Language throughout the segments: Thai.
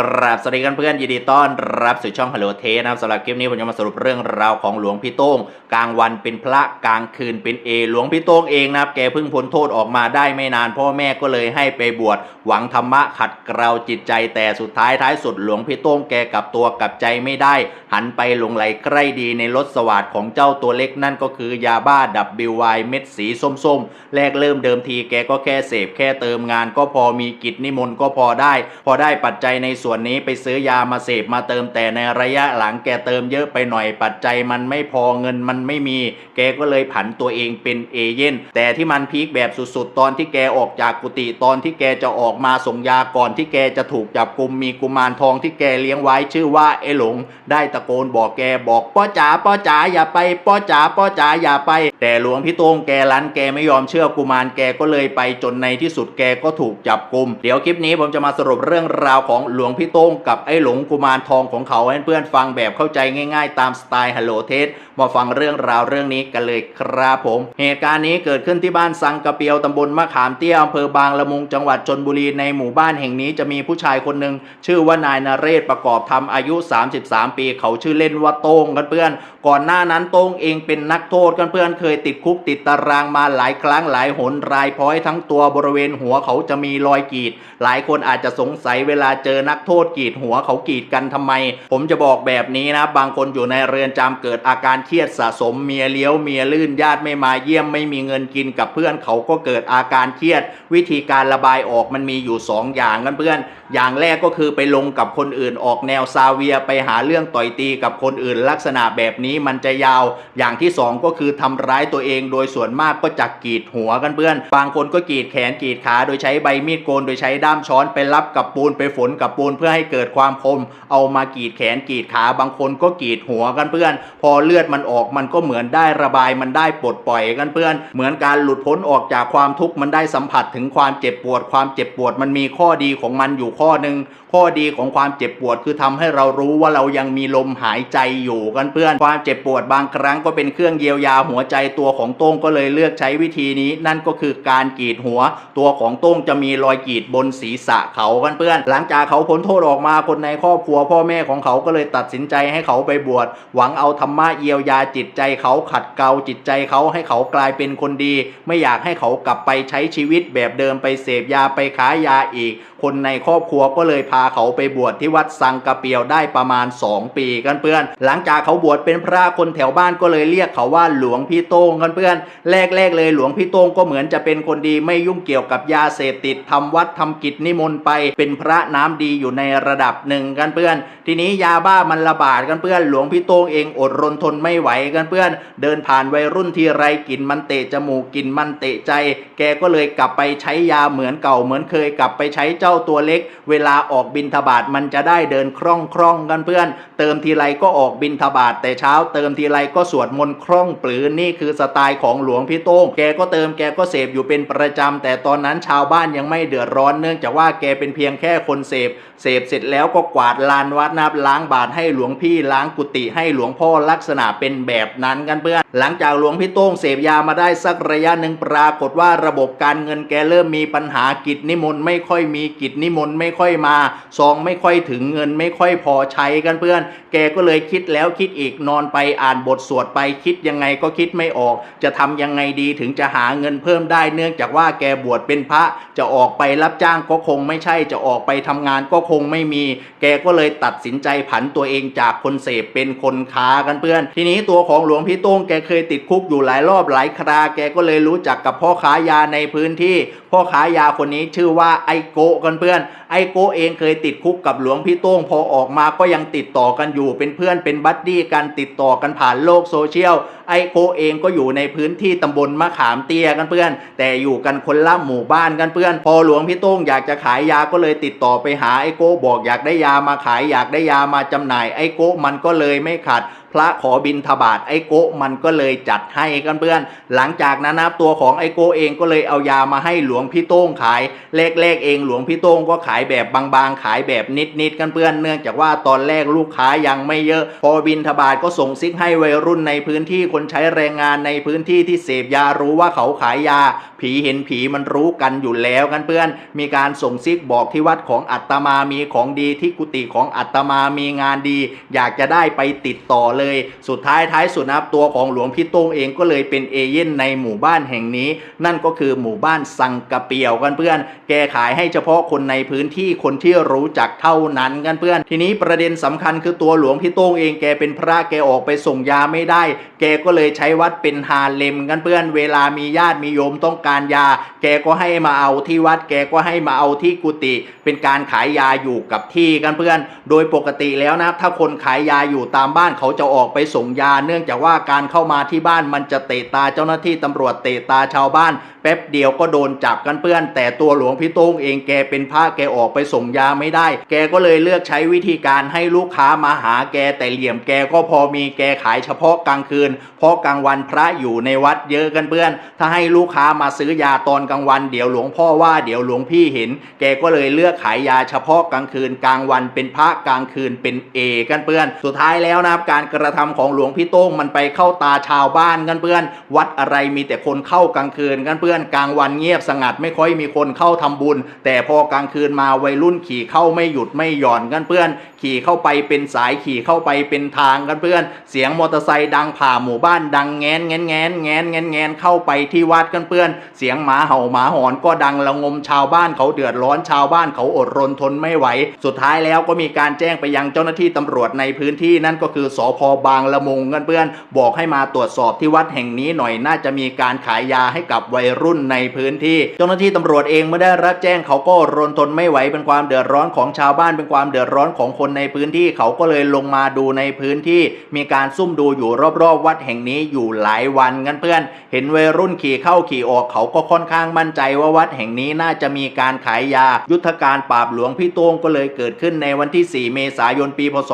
กราบสวัสดีกันเพื่อนยินดีต้อนรับสู่ช่องฮัลโหลเทนะครับสำหรับคลิปนี้ผมจะมาสรุปเรื่องราวของหลวงพี่โต้งกลางวันเป็นพระกลางคืนเป็นเอ หลวงพี่โต้งเองนะครับแกเพิ่งพ้นโทษออกมาได้ไม่นาน พ่อแม่ก็เลยให้ไปบวชหวังธรรมะขัดเกลาจิตใจแต่สุดท้ายท้ายสุดหลวงพี่โต้งแกกลับตัวกลับใจไม่ได้ หันไปหลงไหลใกล้ดีในรถสวัสดของเจ้าตัวเล็กนั่นก็คือยาบ้าดับบิวไวเม็ดสีส้มๆแรกเริ่มเดิมทีแกก็แค่เสพแค่เติมงาน ก็พอมีกิจนิมนต์ก็พอได้ พอได้ปัจจัยในส่วนนี้ไปซื้อยามาเสพมาเติมแต่ในระยะหลังแกเติมเยอะไปหน่อยปัจจัยมันไม่พอเงินมันไม่มี แกก็เลยผันตัวเองเป็นเอเย่นแต่ที่มันพีคแบบสุดๆ ตอนที่แกออกจากกุฏิตอนที่แกจะออกมาส่งยาก่อนที่แกจะถูกจับกุมมีกุมารทองที่แกเลี้ยงไว้ชื่อว่าไอ้หลง ได้ตะโกนบอกแกบอกป้อจ๋าป้อจ๋าอย่าไปป้อจ๋าป้อจ๋าอย่าไป แต่หลวงพี่โต้งแกลันแกไม่ยอมเชื่อกุมารแกก็เลยไปจนในที่สุดแกก็ถูกจับกุม เดี๋ยวคลิปนี้ผมจะมาสรุปเรื่องราวของหลวงพี่โต้งกับไอ้หลงกุมารทองของเขาให้เพื่อนฟังแบบเข้าใจง่ายๆ ตามสไตล์ฮัลโหลเทสมาฟังเรื่องราวเรื่องนี้กันเลยครับผม เหตุการณ์นี้เกิดขึ้นที่บ้านสังกะเปียวตำบลมะขามเตี้ยอำเภอบางละมุงจังหวัดชนบุรีในหมู่บ้านแห่งนี้จะมีผู้ชายคนหนึ่งชื่อว่านายนเรศประกอบธรรมอายุ 33 ปี เขาชื่อเล่นว่าโต้งกันเพื่อน ก่อนหน้านั้นโต้งเองเป็นนักโทษกันเพื่อนเคยติดคุกติดตารางมาหลายครั้งหลายหนรายพ้อยทั้งตัวบริเวณหัวเขาจะมีรอยกีด หลายคนอาจจะสงสัยเวลาเจอนักโทษกีดหัวเขากีดกันทำไม ผมจะบอกแบบนี้นะ บางคนอยู่ในเรือนจำเกิดอาการเครียดสะสมเมียเลี้ยวเมียลื่นญาติไม่มาเยี่ยมไม่มีเงินกินกับเพื่อนเขาก็เกิดอาการเครียด วิธีการระบายออกมันมีอยู่สองอย่างกันเพื่อน อย่างแรกก็คือไปลงกับคนอื่นออกแนวซาเวียไปหาเรื่องต่อยตีกับคนอื่น ลักษณะแบบนี้มันจะยาว อย่างที่สองก็คือทำร้ายตัวเองโดยส่วนมากก็จักกรีดหัวกันเพื่อน บางคนก็กรีดแขนกรีดขาโดยใช้ใบมีดโกนโดยใช้ด้ามช้อนไปรับกับปูนไปฝนกับปูนเพื่อให้เกิดความคม เอามากรีดแขนกรีดขาบางคนก็กรีดหัวกันเพื่อน พอเลือดมันออกมันก็เหมือนได้ระบายมันได้ปลดปล่อยกันเพื่อน เหมือนการหลุดพ้นออกจากความทุกข์มันได้สัมผัสถึงความเจ็บปวด ความเจ็บปวดมันมีข้อดีของมันอยู่ข้อหนึ่งข้อดีของความเจ็บปวดคือทำให้เรารู้ว่าเรายังมีลมหายใจอยู่กันเพื่อน ความเจ็บปวดบางครั้งก็เป็นเครื่องเยียวยาหัวใจตัวของโต้งก็เลยเลือกใช้วิธีนี้ นั่นก็คือการกรีดหัว ตัวของโต้งจะมีรอยกรีดบนศีรษะเขากันเพื่อน หลังจากเขาพ้นโทษออกมาคนในครอบครัวพ่อแม่ของเขาก็เลยตัดสินใจให้เขาไปบวชหวังเอาธรรมะเยียวยาจิตใจเขาขัดเกลาจิตใจเขาให้เขากลายเป็นคนดี ไม่อยากให้เขากลับไปใช้ชีวิตแบบเดิมไปเสพยาไปขายยาอีกคนในครอบครัวก็เลยพาเขาไปบวชที่วัดสังกะเปียวได้ประมาณ 2 ปีกันเพื่อน หลังจากเขาบวชเป็นพระคนแถวบ้านก็เลยเรียกเขาว่าหลวงพี่โต้งกันเพื่อน แรกๆเลยหลวงพี่โต้งก็เหมือนจะเป็นคนดีไม่ยุ่งเกี่ยวกับยาเสพติดทำวัดทำกิจนิมนต์ไป เป็นพระน้ำดีอยู่ในระดับหนึ่งกันเพื่อน ทีนี้ยาบ้ามันระบาดกันเพื่อน หลวงพี่โต้งเองอดรนทนไม่ไหวกันเพื่อน เดินผ่านวัยรุ่นทีไรกลิ่นมันเตะจมูกกลิ่นมันเตะใจ แกก็เลยกลับไปใช้ยาเหมือนเก่าเหมือนเคยกลับไปใช้เจ้า้าตัวเล็ก เวลาออกบินทบาทมันจะได้เดินคล่องคล่องๆกันเพื่อน เติมทีไรก็ออกบินทบาทแต่เช้าเติมทีไรก็สวดมนต์คล่องปลือนี่คือสไตล์ของหลวงพี่โต้งแกก็เติมแกก็เสพอยู่เป็นประจำแต่ตอนนั้นชาวบ้านยังไม่เดือดร้อนเนื่องจากว่าแกเป็นเพียงแค่คนเสพเสพเสร็จแล้วก็กวาดลานวัดนับล้างบาทให้หลวงพี่ล้างกุฏิให้หลวงพ่อลักษณะเป็นแบบนั้นกันเพื่อน หลังจากหลวงพี่โต้งเสพยามาได้สักระยะหนึ่งปรากฏว่าระบบการเงินแกเริ่มมีปัญหากิจนิมนต์ไม่ค่อยมีกิจนิมนต์ไม่ค่อยมาซองไม่ค่อยถึงเงินไม่ค่อยพอใช้กันเพื่อน แกก็เลยคิดแล้วคิดอีกนอนไปอ่านบทสวดไปคิดยังไงก็คิดไม่ออก จะทำยังไงดีถึงจะหาเงินเพิ่มได้เนื่องจากว่าแกบวชเป็นพระจะออกไปรับจ้างก็คงไม่ใช่จะออกไปทำงานก็คงไม่มี แกก็เลยตัดสินใจผันตัวเองจากคนเสพเป็นคนค้ากันเพื่อน ทีนี้ตัวของหลวงพี่โต้งแกเคยติดคุกอยู่หลายรอบหลายคราแกก็เลยรู้จักกับพ่อค้ายาในพื้นที่ พ่อค้ายาคนนี้ชื่อว่าไอโกเพื่อนไอโก้เองเคยติดคุกกับหลวงพี่โต้งพอออกมาก็ยังติดต่อกันอยู่เป็นเพื่อนเป็นบัดดี้กันติดต่อกันผ่านโลกโซเชียล ไอโกเองก็อยู่ในพื้นที่ตำบลมะขามเตี้ยกันเพื่อน แต่อยู่กันคนละหมู่บ้านกันเพื่อน พอหลวงพี่โต้งอยากจะขายยาก็เลยติดต่อไปหาไอโกบอกอยากได้ยามาขายอยากได้ยามาจำหน่ายไอโกมันก็เลยไม่ขัดพระขอบินทบาทไอโกมันก็เลยจัดให้กันเพื่อน หลังจากนั้นนะตัวของไอโกเองก็เลยเอายามาให้หลวงพี่โต้งขายแรกๆเองหลวงพี่โต้งก็ขายแบบบางๆ ขายแบบนิดๆกันเพื่อน เนื่องจากว่าตอนแรกลูกค้ายังไม่เยอะ พอบินทบาทก็ส่งซิกให้วัยรุ่นในพื้นที่คนใช้แรงงานในพื้นที่ที่เสพยารู้ว่าเขาขายยา ผีเห็นผีมันรู้กันอยู่แล้วกันเพื่อน มีการส่งซิกบอกที่วัดของอัตมามีของดีที่กุฏิของอัตมามีงานดี อยากจะได้ไปติดต่อเลย สุดท้ายท้ายสุดนะครับตัวของหลวงพี่โต้งเองก็เลยเป็นเอเย่นในหมู่บ้านแห่งนี้ นั่นก็คือหมู่บ้านสังกะเปียวกันเพื่อน แกขายให้เฉพาะคนในพื้นที่คนที่รู้จักเท่านั้นกันเพื่อน ทีนี้ประเด็นสำคัญคือตัวหลวงพี่โต้งเองแกเป็นพระแกออกไปส่งยาไม่ได้ แกก็เลยใช้วัดเป็นฮาเลมกันเพื่อนเวลามีญาติมีโยมต้องการยา แกก็ให้มาเอาที่วัด แกก็ให้มาเอาที่กุฏิเป็นการขายยาอยู่กับที่กันเพื่อน โดยปกติแล้วนะถ้าคนขายยาอยู่ตามบ้านเขาจะออกไปส่งยา เนื่องจากว่าการเข้ามาที่บ้านมันจะเตะตาเจ้าหน้าที่ตำรวจเตะตาชาวบ้าน ป๊บเดียวก็โดนจับกันเพื่อน แต่ตัวหลวงพี่โต้งเองแกเป็นพระแกออกไปส่งยาไม่ได้ แกก็เลยเลือกใช้วิธีการให้ลูกค้ามาหาแกแต่เหลี่ยมแกก็พอมีแกขายเฉพาะกลางคืน เพราะกลางวันพระอยู่ในวัดเยอะกันเพื่อน ถ้าให้ลูกค้ามาซื้อยาตอนกลางวันเดี๋ยวหลวงพ่อว่าเดี๋ยวหลวงพี่เห็น แกก็เลยเลือกขายยาเฉพาะกลางคืน กลางวันเป็นพระกลางคืนเป็นเอกันเพื่อน สุดท้ายแล้วนะครับการกระทำของหลวงพี่โต้งมันไปเข้าตาชาวบ้านกันเพื่อน วัดอะไรมีแต่คนเข้ากลางคืนกันเพื่อนกลางวันเงียบสงัดไม่ค่อยมีคนเข้าทำบุญ แต่พอกลางคืนมาวัยรุ่นขี่เข้าไม่หยุดไม่หย่อนกันเพื่อน ขี่เข้าไปเป็นสายขี่เข้าไปเป็นทางกันเพื่อน เสียงมอเตอร์ไซค์ดังผ่าหมู่บ้านดังแงนแงนแงนแงนแงนแงนเข้าไปที่วัดกันเพื่อน เสียงหมาเห่าหมาหอนก็ดังระงมชาวบ้านเขาเดือดร้อนชาวบ้านเขาอดรนทนไม่ไหว สุดท้ายแล้วก็มีการแจ้งไปยังเจ้าหน้าที่ตำรวจในพื้นที่นั่นก็คือสพบางละมุงกันเพื่อน บอกให้มาตรวจสอบที่วัดแห่งนี้หน่อยน่าจะมีการขายยาให้กับวัยรุ่นในพื้นที่ เจ้าหน้าที่ตำรวจเองเมื่อได้รับแจ้งเขาก็รนทนไม่ไหวเป็นความเดือดร้อนของชาวบ้านเป็นความเดือดร้อนของคนในพื้นที่เขาก็เลยลงมาดูในพื้นที่ มีการซุ่มดูอยู่รอบๆ วัดแห่งนี้อยู่หลายวันกันเพื่อน เห็นวัยรุ่นขี่เข้าขี่ออกเขาก็ค่อนข้างมั่นใจว่าวัดแห่งนี้น่าจะมีการขายยา ยุทธการปราบหลวงพี่โต้งก็เลยเกิดขึ้นในวันที่ 4 เมษายนปี พศ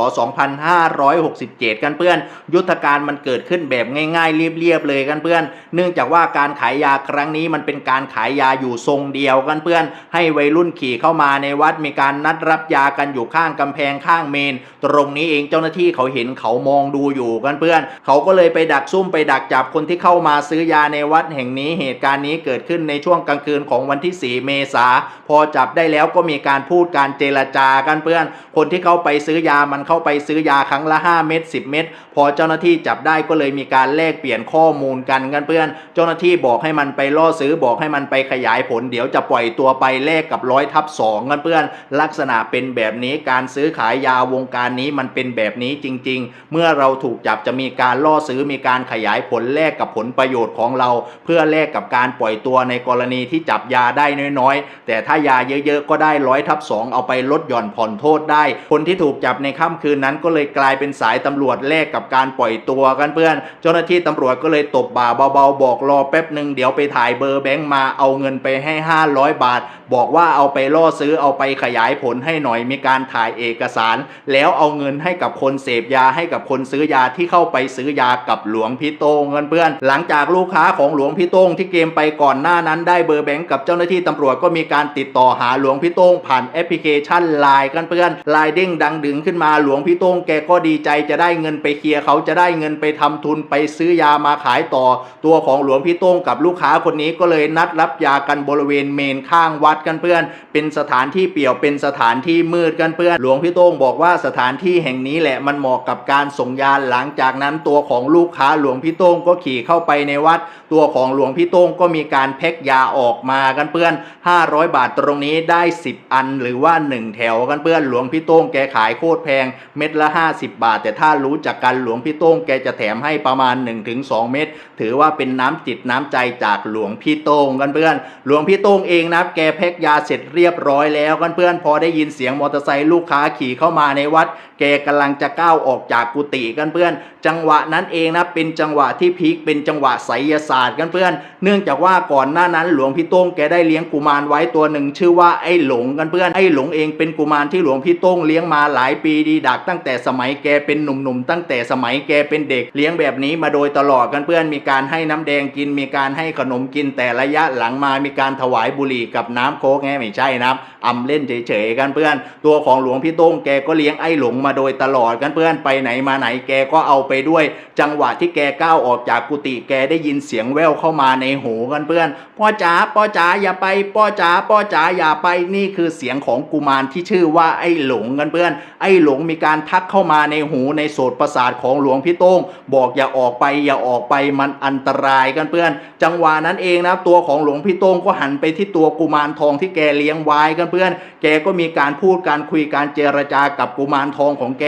2567 กันเพื่อน ยุทธการมันเกิดขึ้นแบบง่ายๆเรียบๆเลยกันเพื่อน เนื่องจากว่าการขายยาครั้งนี้มันเป็นการขายยาอยู่ทรงเดียวกันเพื่อนให้วัยรุ่นขี่เข้ามาในวัดมีการนัดรับยากันอยู่ข้างกำแพงข้างเมน ตรงนี้เองเจ้าหน้าที่เขาเห็นเขามองดูอยู่กันเพื่อน เขาก็เลยไปดักซุ่มไปดักจับคนที่เข้ามาซื้อยาในวัดแห่งนี้เหตุการณ์นี้เกิดขึ้นในช่วงกลางคืนของวันที่ 4 เมษาพอจับได้แล้วก็มีการพูดการเจรจากันเพื่อน คนที่เข้าไปซื้อยามันเข้าไปซื้อยาครั้งละ 5 เม็ด10 เม็ดพอเจ้าหน้าที่จับได้ก็เลยมีการแลกเปลี่ยนข้อมูลกันกันเพื่อน เจ้าหน้าที่บอกให้มันไปล่อ่อซื้อบอกให้มันไปขยายผล เดี๋ยวจะปล่อยตัวไปแลกกับร้อยทับสองกันเพื่อนลักษณะเป็นแบบนี้การซื้อขายยาวงการนี้มันเป็นแบบนี้จริง ๆ เมื่อเราถูกจับจะมีการล่อซื้อมีการขยายผลแลกกับผลประโยชน์ของเรา เพื่อแลกกับการปล่อยตัวในกรณีที่จับยาได้น้อยๆ แต่ถ้ายาเยอะๆ ก็ได้ร้อยทับสองเอาไปลดหย่อนผ่อนโทษได้ คนที่ถูกจับในค่ำคืนนั้นก็เลยกลายเป็นสายตำรวจแลกกับการปล่อยตัวกันเพื่อน เจ้าหน้าที่ตำรวจก็เลยตบบ่าเบาๆบอกรอแป๊บหนึ่งเดี๋ยวไปถ่ายเบอร์แบงค์มาเอาเงินไปให้ 500 บาท บอกว่าเอาไปล่อซื้อเอาไปขยายผลให้หน่อยมีการถ่ายเอกสาร แล้วเอาเงินให้กับคนเสพยาให้กับคนซื้อยาที่เข้าไปซื้อยากับหลวงพี่โต้งเงินเพื่อนหลังจากลูกค้าของหลวงพี่โต้งที่เกมไปก่อนหน้านั้นได้เบอร์แบงค์กับเจ้าหน้าที่ตำรวจก็มีการติดต่อหาหลวงพี่โต้งผ่านแอปพลิเคชันไลน์กันเพื่อนไลน์เด้งดังดึงขึ้นมาหลวงพี่โต้งแกก็ดีใจจะได้เงินไปเคลียร์เขาจะได้เงินไปทำทุนไปซื้อยามาขายต่อ ตัวของหลวงพี่โต้งกับลูกค้าคนนี้ก็เลยนัดรับยากันบริเวณเมนข้างวัดกันเพื่อน เป็นสถานที่เปี่ยวเป็นสถานที่มืดกันเพื่อน หลวงพี่โต้งบอกว่าสถานที่แห่งนี้แหละมันเหมาะกับการส่งยาหลังจากนั้นตัวของลูกค้าหลวงพี่โต้งก็ขี่เข้าไปในวัด ตัวของหลวงพี่โต้งก็มีการแพ็คยาออกมากันเพื่อน 500 บาทตรงนี้ได้ 10 อันหรือว่า 1 แถวกันเพื่อนหลวงพี่โต้งแกขายโคตรแพงเม็ดละ 50 บาท แต่ถ้ารู้จักกันหลวงพี่โต้งแกจะแถมให้ประมาณ 1-2 เม็ดถือว่าเป็นน้ำจิตน้ำใจจากหลวงพี่โต้งกันเพื่อน หลวงพี่โต้งเองนะแกแพ็คยาเสร็จเรียบร้อยแล้วกันเพื่อนพอได้ยินเสียงมอเตอร์ไซค์ลูกค้าขี่เข้ามาในวัด แกกำลังจะก้าวออกจากกุฏิกันเพื่อน จังหวะนั้นเองนะเป็นจังหวะที่พีคเป็นจังหวะไสยศาสตร์กันเพื่อน เนื่องจากว่าก่อนหน้านั้นหลวงพี่โต้งแกได้เลี้ยงกุมารไว้ตัวหนึ่งชื่อว่าไอ้หลงกันเพื่อนไอ้หลงเองเป็นกุมารที่หลวงพี่โต้งเลี้ยงมาหลายปีดีดักตั้งแต่สมัยแกเป็นหนุ่มๆตั้งแต่สมัยแกเป็นเด็กเลี้ยงแบบนี้มาโดยตลอดกันเพื่อนมีการให้น้ำแดงกินมีการให้ขนมกินกินแต่ระยะหลังมามีการถวายบุหรี่กับน้ำโค้กแง่ไม่ใช่นะครับอำเล่นเฉยๆกันเพื่อน ตัวของหลวงพี่โต้งแกก็เลี้ยงไอ้หลงมาโดยตลอดกันเพื่อนไปไหนมาไหนแกก็เอาไปด้วย จังหวะที่แกก้าวออกจากกุฏิแกได้ยินเสียงแว่วเข้ามาในหูกันเพื่อนพ่อจ๋าพ่อจ๋าอย่าไปพ่อจ๋าพ่อจ๋าอย่าไปนี่คือเสียงของกุมารที่ชื่อว่าไอ้หลงกันเพื่อน ไอ้หลงมีการทักเข้ามาในหูในโสตประสาทของหลวงพี่โต้งบอกอย่าออกไปอย่าออกไปมันอันตรายกันเพื่อน จังหวะนั้นเองนะตัวของหลวงพี่โต้งก็หันไปที่ตัวกุมารทองที่แกเลี้ยงไว้กันเพื่อน แกก็มีการพูดการคุยการเจรจากับกุมารทองของแก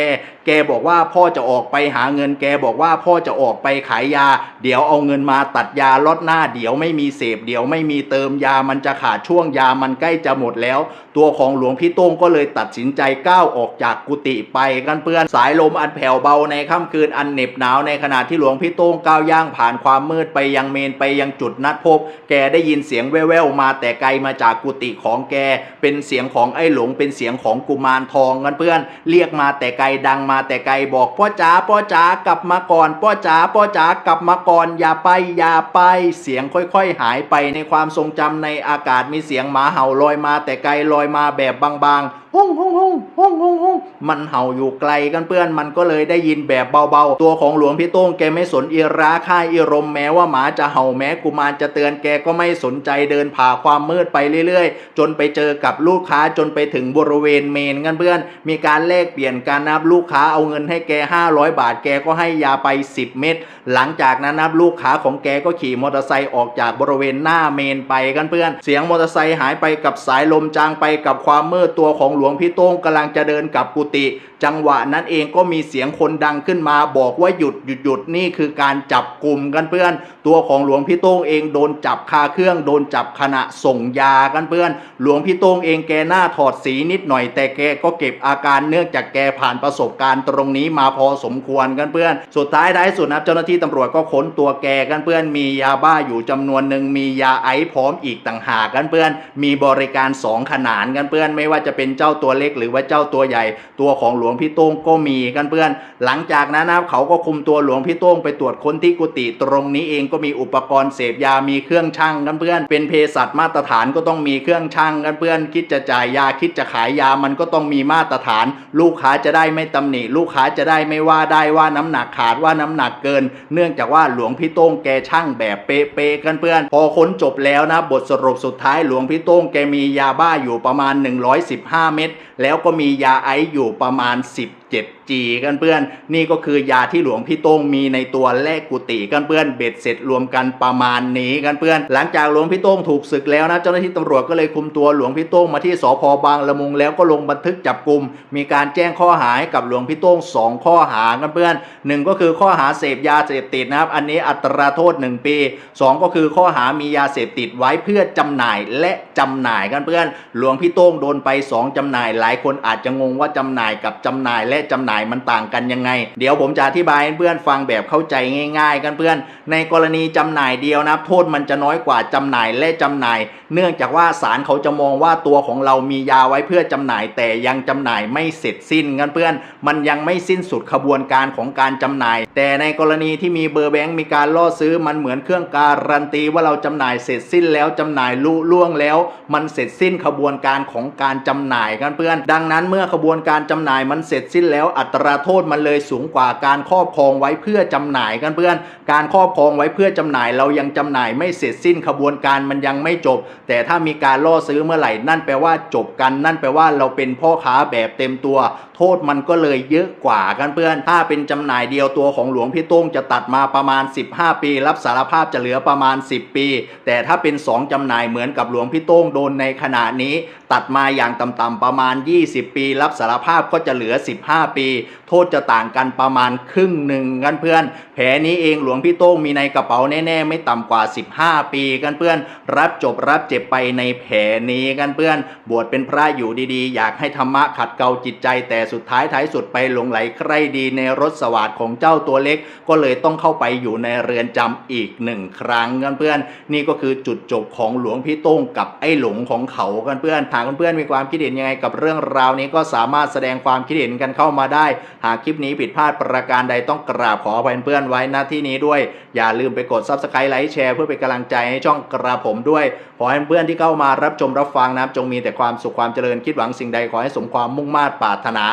แกบอกว่าพ่อจะออกไปหาเงิน แกบอกว่าพ่อจะออกไปขายยา เดี๋ยวเอาเงินมาตัดยาลดหน้า เดี๋ยวไม่มีเสพ เดี๋ยวไม่มีเติมยามันจะขาดช่วงยามันใกล้จะหมดแล้ว ตัวของหลวงพี่โต้งก็เลยตัดสินใจก้าวออกจากกุฏิไปกันเพื่อน สายลมอันแผ่วเบาในค่ำคืนอันเหน็บหนาวในขณะที่หลวงพี่โต้งก้าวย่างผ่านความมืดไปยังเมนไปยังจุดนัดพบแกได้ยินเสียงแว่วๆมาแต่ไกลมาจากกุฏิของแก เป็นเสียงของไอ้หลง เป็นเสียงของกุมารทองกันเพื่อน เรียกมาแต่ไกลดังมาแต่ไกลบอกพ่อจ๋าพ่อจ๋ากลับมาก่อนพ่อจ๋าพ่อจ๋ากลับมาก่อนอย่าไปอย่าไป เสียงค่อยๆ หายไปในความทรงจำในอากาศมีเสียงหมาเห่าลอยมาแต่ไกลลอยมาแบบบางๆห้องห้องห้องห้องห้องห้องมันเห่าอยู่ไกลกันเพื่อนมันก็เลยได้ยินแบบเบาๆ ตัวของหลวงพี่โต้งแกไม่สนเอีราค่ายอีรมแม้ว่าหมาจะเห่าแม้กุมารจะเตือนแกก็ไม่สนใจเดินผ่าความมืดไปเรื่อยๆ จนไปเจอกับลูกค้าจนไปถึงบริเวณเมนกันเพื่อน มีการแลกเปลี่ยนกันนับลูกค้าเอาเงินให้แก 500 บาท แกก็ให้ยาไป 10 เม็ดหลังจากนั้นนับลูกค้าของแกก็ขี่มอเตอร์ไซค์ออกจากบริเวณหน้าเมนไปกันเพื่อน เสียงมอเตอร์ไซค์หายไปกับสายลมจางไปกับความมืดตัวของหลวงพี่โต้งกำลังจะเดินกลับกุฏิจังหวะนั้นเองก็มีเสียงคนดังขึ้นมาบอกว่าหยุดหยุดหยุดนี่คือการจับกลุ่มกันเพื่อน ตัวของหลวงพี่โต้งเองโดนจับคาเครื่องโดนจับขณะส่งยากันเพื่อน หลวงพี่โต้งเองแกหน้าถอดสีนิดหน่อย แต่แกก็เก็บอาการเนื่องจากแกผ่านประสบการณ์ตรงนี้มาพอสมควรกันเพื่อน สุดท้ายท้ายสุดนะเจ้าหน้าที่ตำรวจก็ค้นตัวแกกันเพื่อนมียาบ้าอยู่จำนวนหนึ่งมียาไอซ์พร้อมอีกต่างหากกันเพื่อน มีบริการสองขนานกันเพื่อน ไม่ว่าจะเป็นเจ้าตัวเล็กหรือว่าเจ้าตัวใหญ่ตัวของหลวงพี่โต้งก็มีกันเพื่อน หลังจากนั้นนะเขาก็คุมตัวหลวงพี่โต้งไปตรวจค้นที่กุฏิตรงนี้เองก็มีอุปกรณ์เสพยามีเครื่องชั่งกันเพื่อน เป็นเภสัชมาตรฐานก็ต้องมีเครื่องชั่งกันเพื่อน คิดจะจ่ายยาคิดจะขายยามันก็ต้องมีมาตรฐาน ลูกค้าจะได้ไม่ตำหนิ ลูกค้าจะได้ไม่ว่าได้ว่าน้ำหนักขาดว่าน้ำหนักเกิน เนื่องจากว่าหลวงพี่โต้งแกช่างแบบเป๊ะๆกันเพื่อน พอค้นจบแล้วนะ บทสรุปสุดท้ายหลวงพี่โต้งแกมียาบ้าอยู่ประมาณ 115 เม็ดแล้วก็มียาไอซ์อยู่ประมาณณ 10 7G กันเพื่อน นี่ก็คือยาที่หลวงพี่โต้งมีในตัวแลขกุฏิกันเพื่อนเบ็ดเสร็จรวมกันประมาณนี้กันเพื่อน หลังจากหลวงพี่โต้งถูกศึกแล้วนะเจ้าหน้าที่ตำรวจก็เลยคุมตัวหลวงพี่โต้งมาที่สพบางละมุงแล้วก็ลงบันทึกจับกลุ่มมีการแจ้งข้อหาให้กับหลวงพี่โต้ง2 ข้อหากันเพื่อน1 ก็คือข้อหาเสพยาเสพติดนะครับ อันนี้อัตราโทษ 1 ปี 2 ก็คือข้อหามียาเสพติดไว้เพื่อจำหน่ายและจำหน่ายกันเพื่อน หลวงพี่โต้งโดนไป 2 จำหน่ายหลายคนอาจจะงงว่าจำหน่ายกับจำหน่ายและจำหน่ายมันต่างกันยังไง เดี๋ยวผมจะอธิบายให้เพื่อนฟังแบบเข้าใจง่าย ๆ กันเพื่อน ในกรณีจำหน่ายเดียวนะโทษมันจะน้อยกว่าจำหน่ายและจำหน่าย เนื่องจากว่าศาลเขาจะมองว่าตัวของเรามียาไว้เพื่อจำหน่าย แต่ยังจำหน่ายไม่เสร็จสิ้นกันเพื่อน มันยังไม่สิ้นสุดขบวนการของการจำหน่าย แต่ในกรณีที่มีเบอร์แบงค์มีการล่อซื้อมันเหมือนเครื่องการันตีว่าเราจำหน่ายเสร็จสิ้นแล้วจำหน่ายลุล่วงแล้ว มันเสร็จสิ้นขบวนการของการจำหน่ายกันเพื่อน ดังนั้นเมื่อขบวนการจำหน่ายมันเสร็จสิ้นแล้วอัตราโทษมันเลยสูงกว่าการครอบครองไว้เพื่อจำหน่ายกันเพื่อน การครอบครองไว้เพื่อจำหน่ายเรายังจำหน่ายไม่เสร็จสิ้นขบวนการมันยังไม่จบ แต่ถ้ามีการล่อซื้อเมื่อไหร่นั่นแปลว่าจบกัน นั่นแปลว่าเราเป็นพ่อค้าแบบเต็มตัวโทษมันก็เลยเยอะกว่ากันเพื่อน ถ้าเป็นจำหน่ายเดียวตัวของหลวงพี่โต้งจะตัดมาประมาณ 15 ปี รับสารภาพจะเหลือประมาณ 10 ปี แต่ถ้าเป็น 2จำหน่ายเหมือนกับหลวงพี่โต้งโดนในขณะนี้ ตัดมาอย่างต่ำๆประมาณ 20 ปี รับสารภาพก็จะเหลือ 15 ปี โทษจะต่างกันประมาณครึ่งหนึ่งกันเพื่อน แผลนี้เองหลวงพี่โต้งมีในกระเป๋าแน่ๆไม่ต่ำกว่า 15 ปีกันเพื่อน รับจบรับเจ็บไปในแผลนี้กันเพื่อน บวชเป็นพระอยู่ดีๆ อยากให้ธรรมะขัดเกลาจิตใจแต่สุดท้ายท้ายสุดไปหลงไหลใครดีในรถสวัสดของเจ้าตัวเล็ก ก็เลยต้องเข้าไปอยู่ในเรือนจำอีกหนึ่งครั้งกันเพื่อนนี่ก็คือจุดจบของหลวงพี่ต้งกับไอ้หลงของเขากันเพื่อนหากเพื่อนมีความคิดเห็นยังไงกับเรื่องราวนี้ก็สามารถแสดงความคิดเห็นกันเข้ามาได้ หากคลิปนี้ผิดพลาดประการใดต้องกราบขออภัยเพื่อนไว้ณที่นี้ด้วย อย่าลืมไปกด subscribe ไลค์แชร์เพื่อเป็นกำลังใจให้ช่องกระผมด้วย ขอให้เพื่อนที่เข้ามารับชมรับฟังนะจงมีแต่ความสุขความเจริญคิดหวังสิ่งใดขอให้สมความมุ่งมา่ปรารถนา